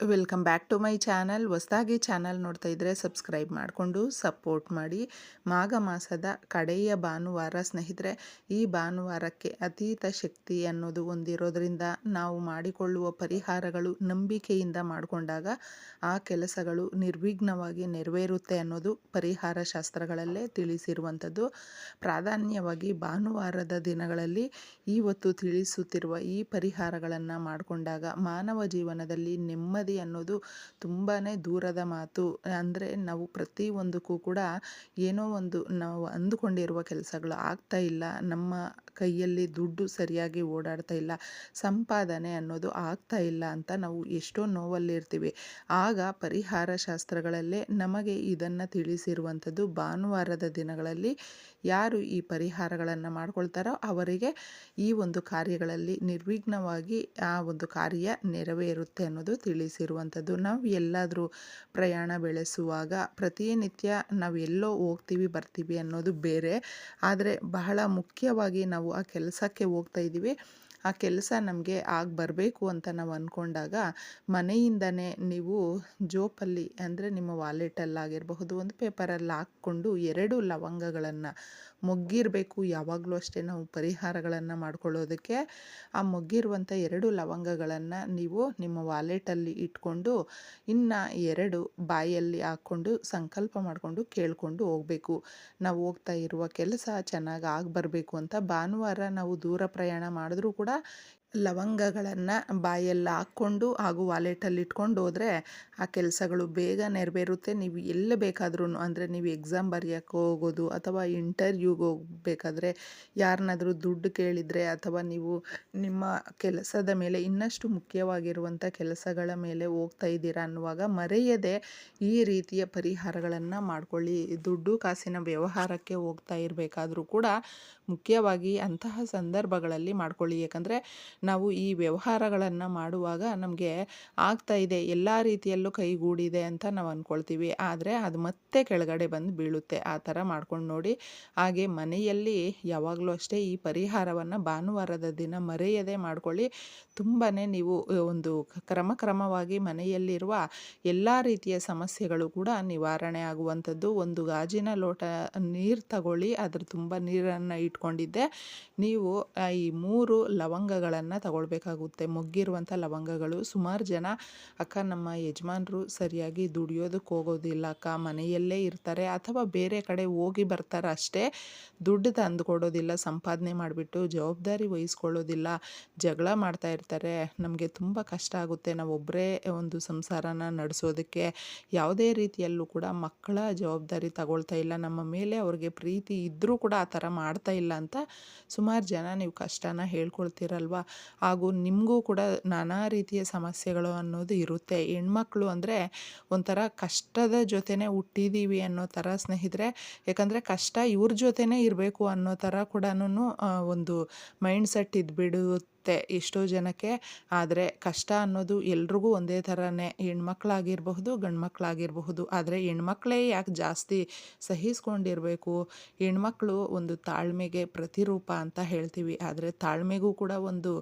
Welcome back to my channel ಹೊಸದಾಗಿ channel ನೋಡ್ತಾ ಇದ್ದರೆ ಸಬ್ಸ್ಕ್ರೈಬ್ ಮಾಡಿಕೊಂಡು ಸಪೋರ್ಟ್ ಮಾಡಿ. ಮಾಘ ಮಾಸದ ಕಡೆಯ ಭಾನುವಾರ ಸ್ನೇಹಿತರೆ, ಈ ಭಾನುವಾರಕ್ಕೆ ಅತೀತ ಶಕ್ತಿ ಅನ್ನೋದು ಹೊಂದಿರೋದ್ರಿಂದ ನಾವು ಮಾಡಿಕೊಳ್ಳುವ ಪರಿಹಾರಗಳು ನಂಬಿಕೆಯಿಂದ ಮಾಡಿಕೊಂಡಾಗ ಆ ಕೆಲಸಗಳು ನಿರ್ವಿಘ್ನವಾಗಿ ನೆರವೇರುತ್ತೆ ಅನ್ನೋದು ಪರಿಹಾರ ಶಾಸ್ತ್ರಗಳಲ್ಲೇ ತಿಳಿಸಿರುವಂಥದ್ದು. ಪ್ರಾಧಾನ್ಯವಾಗಿ ಭಾನುವಾರದ ದಿನಗಳಲ್ಲಿ ಇವತ್ತು ತಿಳಿಸುತ್ತಿರುವ ಈ ಪರಿಹಾರಗಳನ್ನು ಮಾಡಿಕೊಂಡಾಗ ಮಾನವ ಜೀವನದಲ್ಲಿ ನೆಮ್ಮದಿ ಅನ್ನೋದು ತುಂಬಾ ದೂರದ ಮಾತು. ಅಂದರೆ ನಾವು ಪ್ರತಿಯೊಂದಕ್ಕೂ ಕೂಡ ಏನೋ ಒಂದು ನಾವು ಅಂದುಕೊಂಡಿರುವ ಕೆಲಸಗಳು ಆಗ್ತಾ ಇಲ್ಲ. ನಮ್ಮ ಕೈಯಲ್ಲಿ ದುಡ್ಡು ಸರಿಯಾಗಿ ಓಡಾಡ್ತಾ ಇಲ್ಲ, ಸಂಪಾದನೆ ಅನ್ನೋದು ಆಗ್ತಾ ಇಲ್ಲ ಅಂತ ನಾವು ಎಷ್ಟೋ ನೋವಲ್ಲಿರ್ತೀವಿ. ಆಗ ಪರಿಹಾರ ಶಾಸ್ತ್ರಗಳಲ್ಲೇ ನಮಗೆ ಇದನ್ನು ತಿಳಿಸಿರುವಂಥದ್ದು ಭಾನುವಾರದ ದಿನಗಳಲ್ಲಿ ಯಾರು ಈ ಪರಿಹಾರಗಳನ್ನು ಮಾಡ್ಕೊಳ್ತಾರೋ ಅವರಿಗೆ ಈ ಒಂದು ಕಾರ್ಯಗಳಲ್ಲಿ ನಿರ್ವಿಘ್ನವಾಗಿ ಆ ಒಂದು ಕಾರ್ಯ ನೆರವೇರುತ್ತೆ ಅನ್ನೋದು ತಿಳಿಸಿರುವಂಥದ್ದು. ನಾವು ಎಲ್ಲಾದರೂ ಪ್ರಯಾಣ ಬೆಳೆಸುವಾಗ ಪ್ರತಿನಿತ್ಯ ನಾವು ಎಲ್ಲೋ ಹೋಗ್ತೀವಿ, ಬರ್ತೀವಿ ಅನ್ನೋದು ಬೇರೆ. ಆದರೆ ಬಹಳ ಮುಖ್ಯವಾಗಿ ನಾವು ಆ ಕೆಲಸಕ್ಕೆ ಹೋಗ್ತಾ ಇದ್ದೀವಿ. ಆ ಕೆಲಸ ನಮಗೆ ಆಗಿ ಬರಬೇಕು ಅಂತ ನಾವು ಅಂದ್ಕೊಂಡಾಗ ಮನೆಯಿಂದನೇ ನೀವು ಜೋಪಲ್ಲಿ ಅಂದರೆ ನಿಮ್ಮ ವಾಲೆಟಲ್ಲಾಗಿರಬಹುದು ಒಂದು ಪೇಪರಲ್ಲಿ ಹಾಕ್ಕೊಂಡು ಎರಡು ಲವಂಗಗಳನ್ನು ಮೊಗ್ಗಿರಬೇಕು. ಯಾವಾಗಲೂ ಅಷ್ಟೇ ನಾವು ಪರಿಹಾರಗಳನ್ನು ಮಾಡ್ಕೊಳ್ಳೋದಕ್ಕೆ ಆ ಮೊಗ್ಗಿರುವಂಥ ಎರಡು ಲವಂಗಗಳನ್ನು ನೀವು ನಿಮ್ಮ ವಾಲೆಟಲ್ಲಿ ಇಟ್ಕೊಂಡು ಇನ್ನು ಎರಡು ಬಾಯಲ್ಲಿ ಹಾಕ್ಕೊಂಡು ಸಂಕಲ್ಪ ಮಾಡಿಕೊಂಡು ಕೇಳಿಕೊಂಡು ಹೋಗಬೇಕು. ನಾವು ಹೋಗ್ತಾ ಇರುವ ಕೆಲಸ ಚೆನ್ನಾಗಿ ಆಗಿ ಬರಬೇಕು ಅಂತ ಭಾನುವಾರ ನಾವು ದೂರ ಪ್ರಯಾಣ ಮಾಡಿದ್ರೂ ಕೂಡ ಲವಂಗಗಳನ್ನು ಬಾಯಲ್ಲಿ ಹಾಕ್ಕೊಂಡು ಹಾಗೂ ವಾಲೆಟಲ್ಲಿ ಇಟ್ಕೊಂಡು ಹೋದರೆ ಆ ಕೆಲಸಗಳು ಬೇಗ ನೆರವೇರುತ್ತೆ. ನೀವು ಎಲ್ಲಿ ಬೇಕಾದ್ರೂ ಅಂದರೆ ನೀವು ಎಕ್ಸಾಮ್ ಬರೆಯೋಕ್ಕೆ ಹೋಗೋದು ಅಥವಾ ಇಂಟರ್ವ್ಯೂಗೆ ಹೋಗಬೇಕಾದ್ರೆ ಯಾರನ್ನಾದರೂ ದುಡ್ಡು ಕೇಳಿದರೆ ಅಥವಾ ನೀವು ನಿಮ್ಮ ಕೆಲಸದ ಮೇಲೆ ಇನ್ನಷ್ಟು ಮುಖ್ಯವಾಗಿರುವಂಥ ಕೆಲಸಗಳ ಮೇಲೆ ಹೋಗ್ತಾ ಇದ್ದೀರಾ ಅನ್ನುವಾಗ ಮರೆಯದೆ ಈ ರೀತಿಯ ಪರಿಹಾರಗಳನ್ನು ಮಾಡಿಕೊಳ್ಳಿ. ದುಡ್ಡು, ಕಾಸಿನ ವ್ಯವಹಾರಕ್ಕೆ ಹೋಗ್ತಾ ಇರಬೇಕಾದ್ರೂ ಕೂಡ ಮುಖ್ಯವಾಗಿ ಅಂತಹ ಸಂದರ್ಭಗಳಲ್ಲಿ ಮಾಡ್ಕೊಳ್ಳಿ. ಯಾಕಂದರೆ ನಾವು ಈ ವ್ಯವಹಾರಗಳನ್ನು ಮಾಡುವಾಗ ನಮಗೆ ಆಗ್ತಾ ಇದೆ, ಎಲ್ಲ ರೀತಿಯಲ್ಲೂ ಕೈಗೂಡಿದೆ ಅಂತ ನಾವು ಅಂದ್ಕೊಳ್ತೀವಿ ಆದರೆ ಅದು ಮತ್ತೆ ಕೆಳಗಡೆ ಬಂದು ಬೀಳುತ್ತೆ. ಆ ಥರ ಮಾಡ್ಕೊಂಡು ನೋಡಿ, ಹಾಗೆ ಮನೆಯಲ್ಲಿ ಯಾವಾಗಲೂ ಅಷ್ಟೇ ಈ ಪರಿಹಾರವನ್ನು ಭಾನುವಾರದ ದಿನ ಮರೆಯದೆ ಮಾಡ್ಕೊಳ್ಳಿ. ತುಂಬಾ ನೀವು ಒಂದು ಕ್ರಮ ಕ್ರಮವಾಗಿ ಮನೆಯಲ್ಲಿರುವ ಎಲ್ಲ ರೀತಿಯ ಸಮಸ್ಯೆಗಳು ಕೂಡ ನಿವಾರಣೆ ಆಗುವಂಥದ್ದು. ಒಂದು ಗಾಜಿನ ಲೋಟ ನೀರು ತಗೊಳ್ಳಿ, ಅದ್ರ ತುಂಬ ನೀರನ್ನು ಇಟ್ಕೊಂಡಿದ್ದೆ. ನೀವು ಈ ಮೂರು ಲವಂಗಗಳನ್ನು ತಗೊಳ್ಬೇಕಾಗುತ್ತೆ. ಮೊಗ್ಗಿರುವಂಥ ಲವಂಗಗಳು. ಸುಮಾರು ಜನ ಅಕ್ಕ, ನಮ್ಮ ಯಜಮಾನ್ರು ಸರಿಯಾಗಿ ದುಡಿಯೋದಕ್ಕೆ ಹೋಗೋದಿಲ್ಲ ಅಕ್ಕ. ಮನೆಯಲ್ಲೇ ಇರ್ತಾರೆ. ಅಥವಾ ಬೇರೆ ಕಡೆ ಹೋಗಿ ಬರ್ತಾರೆ ಅಷ್ಟೇ. ದುಡ್ಡು ತಂದು ಕೊಡೋದಿಲ್ಲ ಸಂಪಾದನೆ ಮಾಡಿಬಿಟ್ಟು ಜವಾಬ್ದಾರಿ ವಹಿಸ್ಕೊಳ್ಳೋದಿಲ್ಲ. ಜಗಳ ಮಾಡ್ತಾ ಇರ್ತಾರೆ. ನಮಗೆ ತುಂಬ ಕಷ್ಟ ಆಗುತ್ತೆ. ನಾವು ಒಬ್ಬರೇ ಒಂದು ಸಂಸಾರನ ನಡೆಸೋದಕ್ಕೆ. ಯಾವುದೇ ರೀತಿಯಲ್ಲೂ ಕೂಡ ಮಕ್ಕಳ ಜವಾಬ್ದಾರಿ ತಗೊಳ್ತಾ ಇಲ್ಲ. ನಮ್ಮ ಮೇಲೆ ಅವ್ರಿಗೆ ಪ್ರೀತಿ ಇದ್ದರೂ ಕೂಡ ಆ ಥರ ಮಾಡ್ತಾ ಇಲ್ಲ. ಅಂತ ಸುಮಾರು ಜನ ನೀವು ಕಷ್ಟನ ಹೇಳ್ಕೊಳ್ತೀರಲ್ವ? ಹಾಗೂ ನಿಮಗೂ ಕೂಡ ನಾನಾ ರೀತಿಯ ಸಮಸ್ಯೆಗಳು ಅನ್ನೋದು ಇರುತ್ತೆ. ಹೆಣ್ಮಕ್ಳು ಅಂದರೆ ಒಂಥರ ಕಷ್ಟದ ಜೊತೆನೇ ಹುಟ್ಟಿದ್ದೀವಿ ಅನ್ನೋ ಥರ ಸ್ನೇಹಿತರೆ. ಯಾಕಂದರೆ ಕಷ್ಟ ಇವ್ರ ಜೊತೆನೇ ಇರಬೇಕು ಅನ್ನೋ ಥರ ಕೂಡ ಒಂದು ಮೈಂಡ್ ಸೆಟ್ ಇದ್ಬಿಡುತ್ತೆ ಎಷ್ಟೋ ಜನಕ್ಕೆ. ಆದರೆ ಕಷ್ಟ ಅನ್ನೋದು ಎಲ್ರಿಗೂ ಒಂದೇ ಥರನೇ. ಹೆಣ್ಮಕ್ಳಾಗಿರಬಹುದು, ಗಂಡ್ಮಕ್ಳಾಗಿರಬಹುದು. ಆದರೆ ಹೆಣ್ಮಕ್ಳೇ ಯಾಕೆ ಜಾಸ್ತಿ ಸಹಿಸ್ಕೊಂಡಿರಬೇಕು? ಹೆಣ್ಮಕ್ಳು ಒಂದು ತಾಳ್ಮೆಗೆ ಪ್ರತಿರೂಪ ಅಂತ ಹೇಳ್ತೀವಿ. ಆದರೆ ತಾಳ್ಮೆಗೂ ಕೂಡ ಒಂದು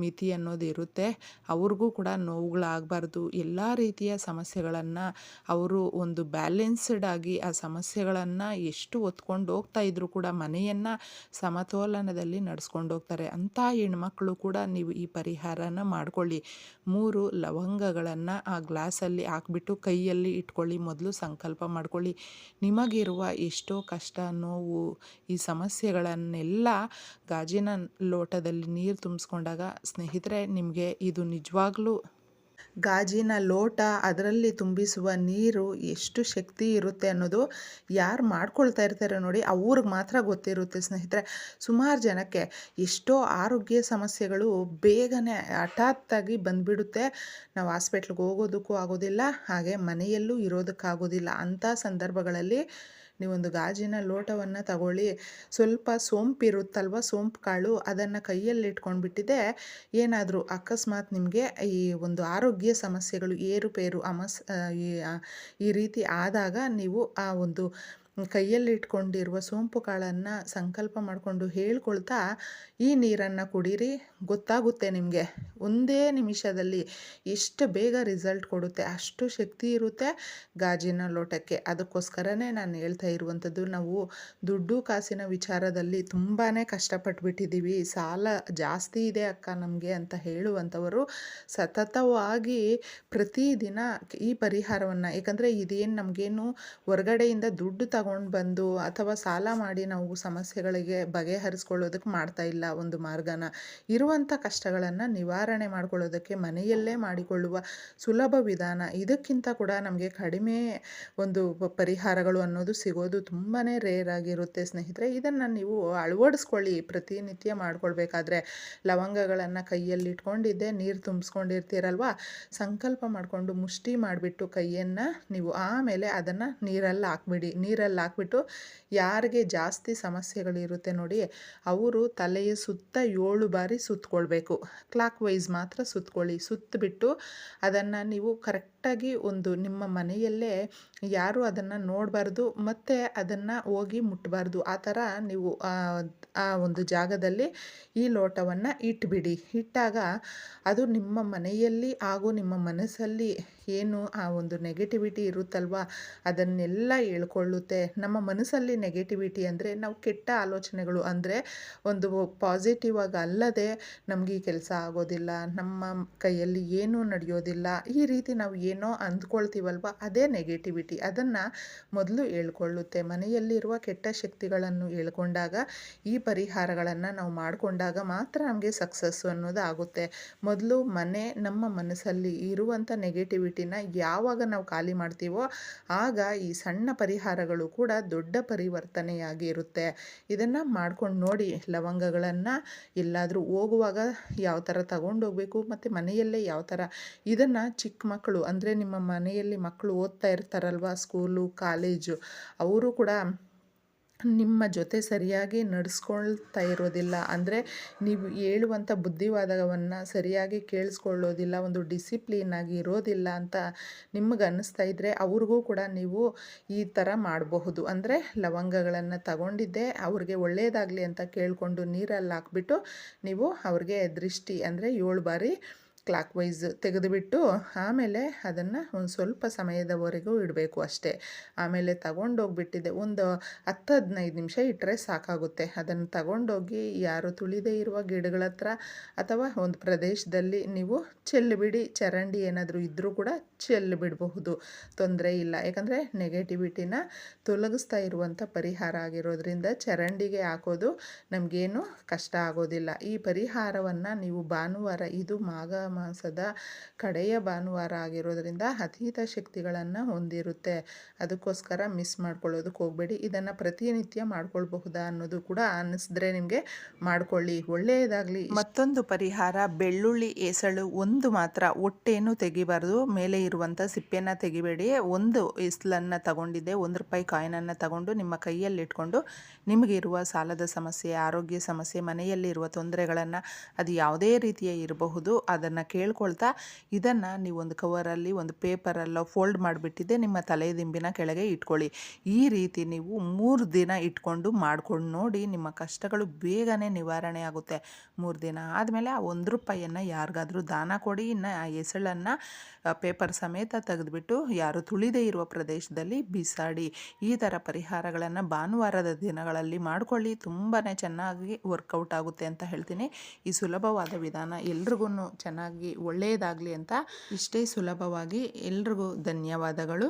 ಮಿತಿ ಅನ್ನೋದು ಇರುತ್ತೆ. ಅವ್ರಿಗೂ ಕೂಡ ನೋವುಗಳಾಗಬಾರ್ದು. ಎಲ್ಲ ರೀತಿಯ ಸಮಸ್ಯೆಗಳನ್ನು ಅವರು ಒಂದು ಬ್ಯಾಲೆನ್ಸ್ಡ್ ಆಗಿ ಆ ಸಮಸ್ಯೆಗಳನ್ನು ಎಷ್ಟು ಹೊತ್ಕೊಂಡು ಹೋಗ್ತಾ ಇದ್ರು ಕೂಡ ಮನೆಯನ್ನು ಸಮತೋಲನದಲ್ಲಿ ನಡೆಸ್ಕೊಂಡು ಹೋಗ್ತಾರೆ. ಅಂಥ ಹೆಣ್ಮಕ್ಳು ಕೂಡ ನೀವು ಈ ಪರಿಹಾರನ ಮಾಡ್ಕೊಳ್ಳಿ. ಮೂರು ಲವಂಗಗಳನ್ನು ಆ ಗ್ಲಾಸಲ್ಲಿ ಹಾಕ್ಬಿಟ್ಟು ಕೈಯಲ್ಲಿ ಇಟ್ಕೊಳ್ಳಿ. ಮೊದಲು ಸಂಕಲ್ಪ ಮಾಡ್ಕೊಳ್ಳಿ. ನಿಮಗಿರುವ ಎಷ್ಟೋ ಕಷ್ಟ, ನೋವು, ಈ ಸಮಸ್ಯೆಗಳನ್ನೆಲ್ಲ ಗಾಜಿನ ಲೋಟದಲ್ಲಿ ನೀರು ತುಂಬಿಸ್ಕೊಂಡಾಗ ಸ್ನೇಹಿತರೆ, ನಿಮಗೆ ಇದು ನಿಜವಾಗ್ಲೂ ಗಾಜಿನ ಲೋಟ ಅದರಲ್ಲಿ ತುಂಬಿಸುವ ನೀರು ಎಷ್ಟು ಶಕ್ತಿ ಇರುತ್ತೆ ಅನ್ನೋದು ಯಾರು ಮಾಡ್ಕೊಳ್ತಾ ಇರ್ತಾರೆ ನೋಡಿ ಅವ್ರಿಗೆ ಮಾತ್ರ ಗೊತ್ತಿರುತ್ತೆ ಸ್ನೇಹಿತರೆ. ಸುಮಾರು ಜನಕ್ಕೆ ಎಷ್ಟೋ ಆರೋಗ್ಯ ಸಮಸ್ಯೆಗಳು ಬೇಗನೆ ಹಠಾತ್ತಾಗಿ ಬಂದುಬಿಡುತ್ತೆ. ನಾವು ಹಾಸ್ಪಿಟ್ಲಿಗೆ ಹೋಗೋದಕ್ಕೂ ಆಗೋದಿಲ್ಲ, ಹಾಗೆ ಮನೆಯಲ್ಲೂ ಇರೋದಕ್ಕಾಗೋದಿಲ್ಲ. ಅಂಥ ಸಂದರ್ಭಗಳಲ್ಲಿ ನೀವೊಂದು ಗಾಜಿನ ಲೋಟವನ್ನು ತಗೊಳ್ಳಿ. ಸ್ವಲ್ಪ ಸೋಂಪು ಇರುತ್ತಲ್ವ ಸೋಂಪು ಕಾಳು, ಅದನ್ನು ಕೈಯಲ್ಲಿ ಇಟ್ಕೊಂಡ್ಬಿಟ್ಟಿದೆ ಏನಾದರೂ ಅಕಸ್ಮಾತ್ ನಿಮಗೆ ಈ ಒಂದು ಆರೋಗ್ಯ ಸಮಸ್ಯೆಗಳು ಏರುಪೇರು ಅಮಸ್ ಈ ರೀತಿ ಆದಾಗ ನೀವು ಆ ಒಂದು ಕೈಯಲ್ಲಿ ಇಟ್ಕೊಂಡಿರುವ ಸೋಂಪು ಕಾಳನ್ನು ಸಂಕಲ್ಪ ಮಾಡಿಕೊಂಡು ಹೇಳ್ಕೊಳ್ತಾ, ಈ ನೀರನ್ನು ಕುಡೀರಿ, ಗೊತ್ತಾಗುತ್ತೆ ನಿಮಗೆ. ಒಂದೇ ನಿಮಿಷದಲ್ಲಿ ಎಷ್ಟು ಬೇಗ ರಿಸಲ್ಟ್ ಕೊಡುತ್ತೆ, ಅಷ್ಟು ಶಕ್ತಿ ಇರುತ್ತೆ ಗಾಜಿನ ಲೋಟಕ್ಕೆ. ಅದಕ್ಕೋಸ್ಕರನೇ ನಾನು ಹೇಳ್ತಾ ಇರುವಂಥದ್ದು, ನಾವು ದುಡ್ಡು ಕಾಸಿನ ವಿಚಾರದಲ್ಲಿ ತುಂಬಾ ಕಷ್ಟಪಟ್ಬಿಟ್ಟಿದ್ದೀವಿ ಸಾಲ ಜಾಸ್ತಿ ಇದೆ ಅಕ್ಕ ನಮಗೆ ಅಂತ ಹೇಳುವಂಥವರು ಸತತವಾಗಿ ಪ್ರತಿದಿನ ಈ ಪರಿಹಾರವನ್ನು, ಏಕೆಂದರೆ ಇದೇನು ನಮಗೇನು ಹೊರಗಡೆಯಿಂದ ದುಡ್ಡು ತಗೊಂಡು ಬಂದು ಅಥವಾ ಸಾಲ ಮಾಡಿ ನಾವು ಸಮಸ್ಯೆಗಳಿಗೆ ಬಗೆಹರಿಸ್ಕೊಳ್ಳೋದಕ್ಕೆ ಮಾಡ್ತಾ ಇಲ್ಲ ಒಂದು ಮಾರ್ಗನ. ಇರುವಂಥ ಕಷ್ಟಗಳನ್ನು ನಿವಾರಣೆ ಮಾಡ್ಕೊಳ್ಳೋದಕ್ಕೆ ಮನೆಯಲ್ಲೇ ಮಾಡಿಕೊಳ್ಳುವ ಸುಲಭ ವಿಧಾನ. ಇದಕ್ಕಿಂತ ಕೂಡ ನಮಗೆ ಕಡಿಮೆ ಒಂದು ಪರಿಹಾರಗಳು ಅನ್ನೋದು ಸಿಗೋದು ತುಂಬಾ ರೇರ್ ಆಗಿರುತ್ತೆ ಸ್ನೇಹಿತರೆ. ಇದನ್ನು ನೀವು ಅಳವಡಿಸ್ಕೊಳ್ಳಿ, ಪ್ರತಿನಿತ್ಯ ಮಾಡ್ಕೊಳ್ಬೇಕಾದ್ರೆ. ಲವಂಗಗಳನ್ನು ಕೈಯಲ್ಲಿ ಇಟ್ಕೊಂಡಿದ್ದೆ, ನೀರು ತುಂಬಿಸ್ಕೊಂಡಿರ್ತೀರಲ್ವ? ಸಂಕಲ್ಪ ಮಾಡಿಕೊಂಡು ಮುಷ್ಟಿ ಮಾಡಿಬಿಟ್ಟು ಕೈಯನ್ನು ನೀವು ಆಮೇಲೆ ಅದನ್ನು ನೀರಲ್ಲಿ ಹಾಕ್ಬಿಡಿ. ನೀರಲ್ಲಿ ಹಾಕ್ಬಿಟ್ಟು ಯಾರಿಗೆ ಜಾಸ್ತಿ ಸಮಸ್ಯೆಗಳಿರುತ್ತೆ ನೋಡಿ, ಅವರು ತಲೆಯ ಸುತ್ತ ಏಳು ಬಾರಿ ಸುತ್ತಕೊಳ್ಬೇಕು ಕ್ಲಾಕ್ ವೈಸ್ ಮಾತ್ರ ಸುತ್ತಕೊಳ್ಳಿ ಸುತ್ತಬಿಟ್ಟು ಅದನ್ನು ನೀವು ಕರೆಕ್ಟಾಗಿ ಒಂದು ನಿಮ್ಮ ಮನೆಯಲ್ಲೇ ಯಾರು ಅದನ್ನು ನೋಡಬಾರ್ದು, ಮತ್ತು ಅದನ್ನು ಹೋಗಿ ಮುಟ್ಟಬಾರ್ದು ಆ ಥರ ನೀವು ಆ- ಒಂದು ಜಾಗದಲ್ಲಿ ಈ ಲೋಟವನ್ನು ಇಟ್ಬಿಡಿ. ಇಟ್ಟಾಗ ಅದು ನಿಮ್ಮ ಮನೆಯಲ್ಲಿ ಹಾಗೂ ನಿಮ್ಮ ಮನಸ್ಸಲ್ಲಿ ಏನು ಆ ಒಂದು ನೆಗೆಟಿವಿಟಿ ಇರುತ್ತಲ್ವ, ಅದನ್ನೆಲ್ಲ ಹೇಳ್ಕೊಳ್ಳುತ್ತೆ. ನಮ್ಮ ಮನಸ್ಸಲ್ಲಿ ನೆಗೆಟಿವಿಟಿ ಅಂದರೆ ನಾವು ಕೆಟ್ಟ ಆಲೋಚನೆಗಳು ಅಂದರೆ ಒಂದು ಪಾಸಿಟಿವ್ ಆಗಿ ಅಲ್ಲದೆ ನಮಗೆ ಈ ಕೆಲಸ ಆಗೋದಿಲ್ಲ, ನಮ್ಮ ಕೈಯಲ್ಲಿ ಏನೂ ನಡೆಯೋದಿಲ್ಲ. ಈ ರೀತಿ ನಾವು ಏನೋ ಅಂದ್ಕೊಳ್ತೀವಲ್ವ? ಅದೇ ನೆಗೆಟಿವಿಟಿ ಅದನ್ನು ಮೊದಲು ಹೇಳ್ಕೊಳ್ಳುತ್ತೆ. ಮನೆಯಲ್ಲಿರುವ ಕೆಟ್ಟ ಶಕ್ತಿಗಳನ್ನು ಹೇಳ್ಕೊಂಡಾಗ, ಈ ಪರಿಹಾರಗಳನ್ನು ನಾವು ಮಾಡಿಕೊಂಡಾಗ ಮಾತ್ರ ನಮಗೆ ಸಕ್ಸಸ್ ಅನ್ನೋದು ಆಗುತ್ತೆ. ಮೊದಲು ಮನೆ, ನಮ್ಮ ಮನಸ್ಸಲ್ಲಿ ಇರುವಂಥ ನೆಗೆಟಿವಿಟಿನ ಯಾವಾಗ ನಾವು ಖಾಲಿ ಮಾಡ್ತೀವೋ, ಆಗ ಈ ಸಣ್ಣ ಪರಿಹಾರಗಳು ಕೂಡ ದೊಡ್ಡ ಪರಿವರ್ತನೆಯಾಗಿ ಇರುತ್ತೆ. ಇದನ್ನು ಮಾಡ್ಕೊಂಡು ನೋಡಿ ಲವಂಗಗಳನ್ನು ಎಲ್ಲಾದರೂ ಹೋಗುವಾಗ ಯಾವ ಥರ ತಗೊಂಡೋಗ್ಬೇಕು ಮತ್ತು ಮನೆಯಲ್ಲೇ ಯಾವ ಥರ ಇದನ್ನು ಚಿಕ್ಕ ಮಕ್ಕಳು ಅಂದರೆ ನಿಮ್ಮ ಮನೆಯಲ್ಲಿ ಮಕ್ಕಳು ಓದ್ತಾ ಇರ್ತಾರಲ್ವ ಸ್ಕೂಲು ಕಾಲೇಜು ಅವರು ಕೂಡ ನಿಮ್ಮ ಜೊತೆ ಸರಿಯಾಗಿ ನಡೆಸ್ಕೊಳ್ತಾ ಇರೋದಿಲ್ಲ. ಅಂದರೆ ನೀವು ಹೇಳುವಂಥ ಬುದ್ಧಿವಾದವನ್ನು ಸರಿಯಾಗಿ ಕೇಳಿಸ್ಕೊಳ್ಳೋದಿಲ್ಲ, ಒಂದು ಡಿಸಿಪ್ಲಿನ್ ಆಗಿ ಇರೋದಿಲ್ಲ ಅಂತ ನಿಮ್ಗೆ ಅನ್ನಿಸ್ತಾ ಇದ್ದರೆ ಅವ್ರಿಗೂ ಕೂಡ ನೀವು ಈ ಥರ ಮಾಡಬಹುದು. ಅಂದರೆ ಲವಂಗಗಳನ್ನು ತಗೊಂಡಿದ್ದೆ, ಅವ್ರಿಗೆ ಒಳ್ಳೆಯದಾಗಲಿ ಅಂತ ಕೇಳಿಕೊಂಡು ನೀರಲ್ಲಿ ಹಾಕ್ಬಿಟ್ಟು ನೀವು ಅವ್ರಿಗೆ ದೃಷ್ಟಿ ಅಂದರೆ ಏಳು ಬಾರಿ ಕ್ಲಾಕ್ ವೈಸ್ ತೆಗೆದುಬಿಟ್ಟು ಆಮೇಲೆ ಅದನ್ನು ಒಂದು ಸ್ವಲ್ಪ ಸಮಯದವರೆಗೂ ಇಡಬೇಕು ಅಷ್ಟೇ. ಆಮೇಲೆ ತಗೊಂಡೋಗ್ಬಿಟ್ಟಿದೆ, ಒಂದು ಹತ್ತು ಹದಿನೈದು ನಿಮಿಷ ಇಟ್ಟರೆ ಸಾಕಾಗುತ್ತೆ. ಅದನ್ನು ತಗೊಂಡೋಗಿ ಯಾರು ತುಳಿದೇ ಇರುವ ಗಿಡಗಳ ಹತ್ರ ಅಥವಾ ಒಂದು ಪ್ರದೇಶದಲ್ಲಿ ನೀವು ಚೆಲ್ಲಿಬಿಡಿ, ಚರಂಡಿ ಏನಾದರೂ ಇದ್ದರೂ ಕೂಡ ಚೆಲ್ಲಿಬಿಡಬಹುದು. ತೊಂದರೆ ಇಲ್ಲ. ಯಾಕಂದರೆ ನೆಗೆಟಿವಿಟಿನ ತೊಲಗಿಸ್ತಾ ಇರುವಂಥ ಪರಿಹಾರ ಆಗಿರೋದ್ರಿಂದ ಚರಂಡಿಗೆ ಹಾಕೋದು ನಮಗೇನು ಕಷ್ಟ ಆಗೋದಿಲ್ಲ. ಈ ಪರಿಹಾರವನ್ನು ನೀವು ಭಾನುವಾರ ಇದು ಮಾಘ ಮಾಸದ ಕಡೆಯ ಭಾನುವಾರ ಆಗಿರೋದ್ರಿಂದ ಅತೀತ ಶಕ್ತಿಗಳನ್ನು ಹೊಂದಿರುತ್ತೆ. ಅದಕ್ಕೋಸ್ಕರ ಮಿಸ್ ಮಾಡ್ಕೊಳ್ಳೋದಕ್ಕೆ ಹೋಗಬೇಡಿ. ಇದನ್ನು ಪ್ರತಿನಿತ್ಯ ಮಾಡ್ಕೊಳ್ಬಹುದಾ ಅನ್ನೋದು ಕೂಡ ಅನ್ನಿಸಿದ್ರೆ ನಿಮಗೆ ಮಾಡ್ಕೊಳ್ಳಿ. ಒಳ್ಳೆಯದಾಗಲಿ ಮತ್ತೊಂದು ಪರಿಹಾರ, ಬೆಳ್ಳುಳ್ಳಿ ಎಸಳು ಒಂದು ಮಾತ್ರ. ಹೊಟ್ಟೆಯನ್ನು ತೆಗಿಬಾರ್ದು. ಮೇಲೆ ಇರುವಂಥ ಸಿಪ್ಪೆಯನ್ನು ತೆಗಿಬೇಡಿ. ಒಂದು ಎಸ್ಲನ್ನು ತಗೊಂಡಿದ್ದೆ, ಒಂದು ರೂಪಾಯಿ ಕಾಯಿನನ್ನು ತಗೊಂಡು ನಿಮ್ಮ ಕೈಯಲ್ಲಿ ಇಟ್ಕೊಂಡು ನಿಮಗಿರುವ ಸಾಲದ ಸಮಸ್ಯೆ, ಆರೋಗ್ಯ ಸಮಸ್ಯೆ, ಮನೆಯಲ್ಲಿರುವ ತೊಂದರೆಗಳನ್ನು ಅದು ಯಾವುದೇ ರೀತಿಯ ಇರಬಹುದು. ಅದನ್ನು ಕೇಳ್ಕೊಳ್ತಾ ಇದನ್ನು ನೀವು ಒಂದು ಕವರಲ್ಲಿ ಒಂದು ಪೇಪರಲ್ಲೋ ಫೋಲ್ಡ್ ಮಾಡಿಬಿಟ್ಟಿದ್ದೆ. ನಿಮ್ಮ ತಲೆ ದಿಂಬಿನ ಕೆಳಗೆ ಇಟ್ಕೊಳ್ಳಿ. ಈ ರೀತಿ ನೀವು ಮೂರು ದಿನ ಇಟ್ಕೊಂಡು ಮಾಡ್ಕೊಂಡು ನೋಡಿ ನಿಮ್ಮ ಕಷ್ಟಗಳು ಬೇಗನೆ ನಿವಾರಣೆ ಆಗುತ್ತೆ. ಮೂರು ದಿನ ಆದಮೇಲೆ ಆ ಒಂದು ರೂಪಾಯಿಯನ್ನು ಯಾರಿಗಾದರೂ ದಾನ ಕೊಡಿ. ಇನ್ನು ಆ ಹೆಸಳನ್ನು ಪೇಪರ್ ಸಮೇತ ತೆಗೆದುಬಿಟ್ಟು ಯಾರು ತುಳಿದೇ ಇರುವ ಪ್ರದೇಶದಲ್ಲಿ ಬಿಸಾಡಿ. ಈ ಥರ ಪರಿಹಾರಗಳನ್ನು ಭಾನುವಾರದ ದಿನಗಳಲ್ಲಿ ಮಾಡಿಕೊಳ್ಳಿ. ತುಂಬಾ ಚೆನ್ನಾಗಿ ವರ್ಕೌಟ್ ಆಗುತ್ತೆ ಅಂತ ಹೇಳ್ತೀನಿ. ಈ ಸುಲಭವಾದ ವಿಧಾನ ಎಲ್ರಿಗೂ ಒಳ್ಳೆಯದಾಗಲಿ ಅಂತ ಇಷ್ಟೇ ಸುಲಭವಾಗಿ ಎಲ್ರಿಗೂ ಧನ್ಯವಾದಗಳು.